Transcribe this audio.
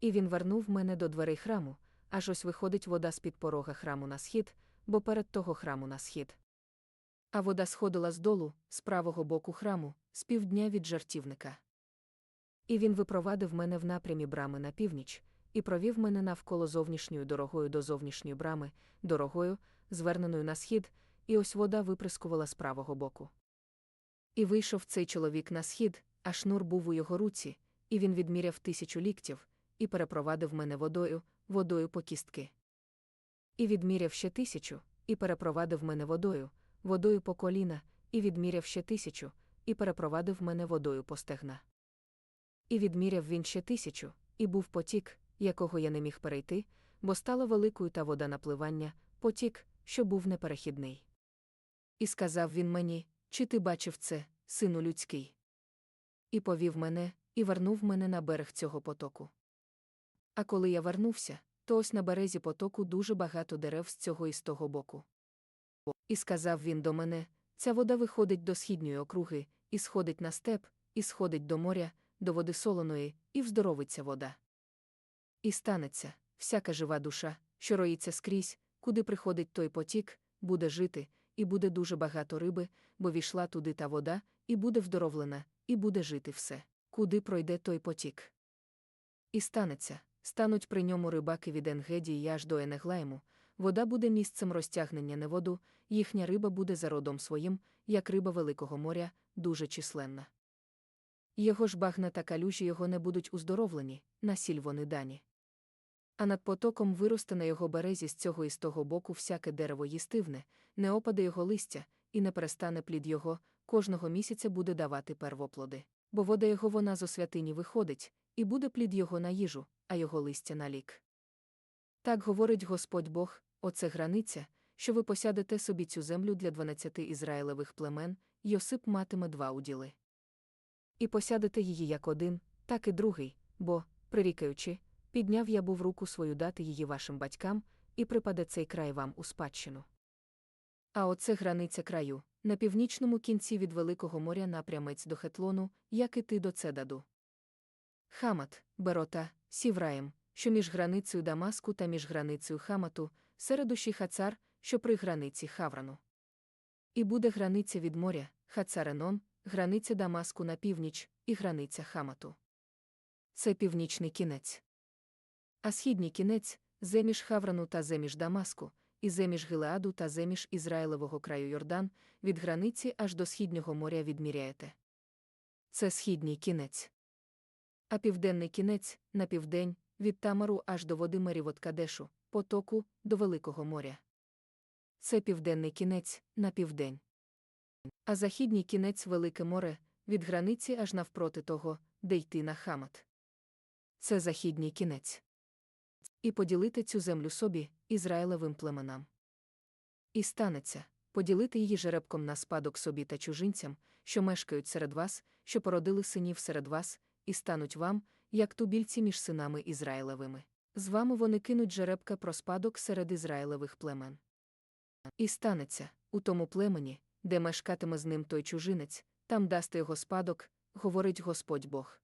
І він вернув мене до дверей храму, аж ось виходить вода з-під порога храму на схід, бо перед того храму на схід. А вода сходила з долу, з правого боку храму, з півдня від жартівника. І він випровадив мене в напрямі брами на північ, і провів мене навколо зовнішньою дорогою до зовнішньої брами, дорогою, зверненою на схід, і ось вода виприскувала з правого боку. І вийшов цей чоловік на схід, а шнур був у його руці, і він відміряв тисячу ліктів, і перепровадив мене водою, водою по кістки. І відміряв ще тисячу, і перепровадив мене водою, водою по коліна, і відміряв ще тисячу, і перепровадив мене водою по стегна. І відміряв він ще тисячу, і був потік, якого я не міг перейти, бо стала великою та вода напливання, потік, що був неперехідний. І сказав він мені, чи ти бачив це, сину людський? І повів мене, і вернув мене на берег цього потоку. А коли я вернувся, то ось на березі потоку дуже багато дерев з цього і з того боку. І сказав він до мене: ця вода виходить до східньої округи, і сходить на степ, і сходить до моря, до води солоної, і вздоровиться вода. І станеться, всяка жива душа, що роїться скрізь, куди приходить той потік, буде жити, і буде дуже багато риби, бо війшла туди та вода, і буде вдоровлена, і буде жити все, куди пройде той потік. І станеться, стануть при ньому рибаки від Енгедії аж до Енеглайму, вода буде місцем розтягнення на воду, їхня риба буде за родом своїм, як риба Великого моря, дуже численна. Його ж багна та калюжі його не будуть уздоровлені, на сіль вони дані. А над потоком виросте на його березі з цього і з того боку всяке дерево їстивне, не опаде його листя, і не перестане плід його, кожного місяця буде давати первоплоди. Бо вода його вона зо святині виходить, і буде плід його на їжу, а його листя на лік. Так говорить Господь Бог, оце границя, що ви посядете собі цю землю для дванадцяти ізраїлевих племен, Йосип матиме два уділи. І посядете її як один, так і другий, бо, прирікаючи, підняв я був руку свою дати її вашим батькам, і припаде цей край вам у спадщину. А оце границя краю, на північному кінці від Великого моря напрямець до Хетлону, як і ти до Цедаду. Хамат, Берота, Сівраєм, що між границею Дамаску та між границею Хамату, середуші Хацар, що при границі Хаврану. І буде границя від моря, Хацаренон, границя Дамаску на північ, і границя Хамату. Це північний кінець. А східній кінець земіж Хаврану та земіж Дамаску, і земіж Гилеаду та земіж Ізраїлевого краю Йордан, від границі аж до східнього моря відміряєте. Це східній кінець. А південний кінець на південь, від Тамару аж до води Мерівот Кадешу, потоку, до Великого моря. Це південний кінець на південь. А західній кінець Велике море, від границі аж навпроти того, де йти на Хамат. Це західній кінець. І поділити цю землю собі, Ізраїлевим племенам. І станеться поділити її жеребком на спадок собі та чужинцям, що мешкають серед вас, що породили синів серед вас, і стануть вам, як тубільці між синами Ізраїлевими. З вами вони кинуть жеребка про спадок серед Ізраїлевих племен. І станеться, у тому племені, де мешкатиме з ним той чужинець, там дасте його спадок, говорить Господь Бог.